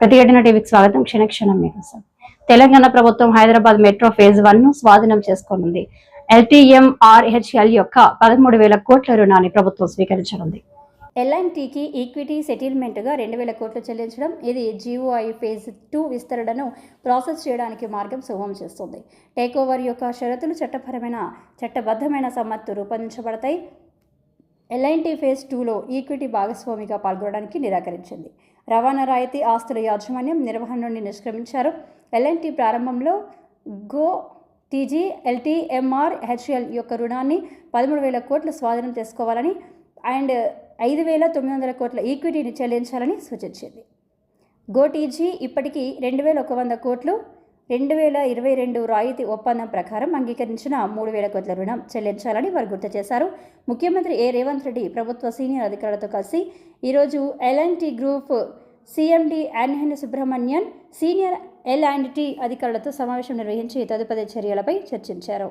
ప్రతిఘటన టీవీకి స్వాగతం. క్షణక్షణం మీకోసం. తెలంగాణ ప్రభుత్వం హైదరాబాద్ మెట్రో ఫేజ్ వన్ను స్వాధీనం చేసుకోనుంది. ఎల్టీఎంఆర్హెచ్ఎల్ యొక్క పదమూడు వేల కోట్ల రుణాన్ని ప్రభుత్వం స్వీకరించనుంది. ఎల్ఎన్టీకి ఈక్విటీ సెటిల్మెంట్గా రెండు వేల కోట్లు చెల్లించడం ఇది జీఓఐ ఫేజ్ టూ విస్తరణను ప్రాసెస్ చేయడానికి మార్గం సుగమం చేస్తుంది. టేక్ ఓవర్ యొక్క షరతులు చట్టపరమైన చట్టబద్ధమైన సమ్మత్తు రూపొందించబడతాయి. ఎల్ఐన్టీ ఫేజ్ టూలో ఈక్విటీ భాగస్వామిగా పాల్గొనడానికి నిరాకరించింది. రవాణా రాయితీ ఆస్తుల యాజమాన్యం నిర్వహణ నుండి నిష్క్రమించారు. ఎల్ఎన్టీ ప్రారంభంలో గో టీజీ ఎల్టీఎంఆర్ హెచ్ఎల్ యొక్క రుణాన్ని పదమూడు వేల కోట్లు స్వాధీనం చేసుకోవాలని అండ్ ఐదు వేల తొమ్మిది వందల కోట్ల ఈక్విటీని చెల్లించాలని సూచించింది. గోటీజీ ఇప్పటికీ రెండు వేల ఒక వంద కోట్లు రెండు వేల ఇరవై రెండు రాయితీ ఒప్పందం ప్రకారం అంగీకరించిన మూడు వేల కోట్ల రుణం చెల్లించాలని వారు గుర్తు చేశారు. ముఖ్యమంత్రి ఏ. రేవంత్ రెడ్డి ప్రభుత్వ సీనియర్ అధికారులతో కలిసి ఈరోజు L and T group CMD N N Subrahmanyan senior L and T అధికారులతో సమావేశం నిర్వహించి తదుపరి చర్యలపై చర్చించారు.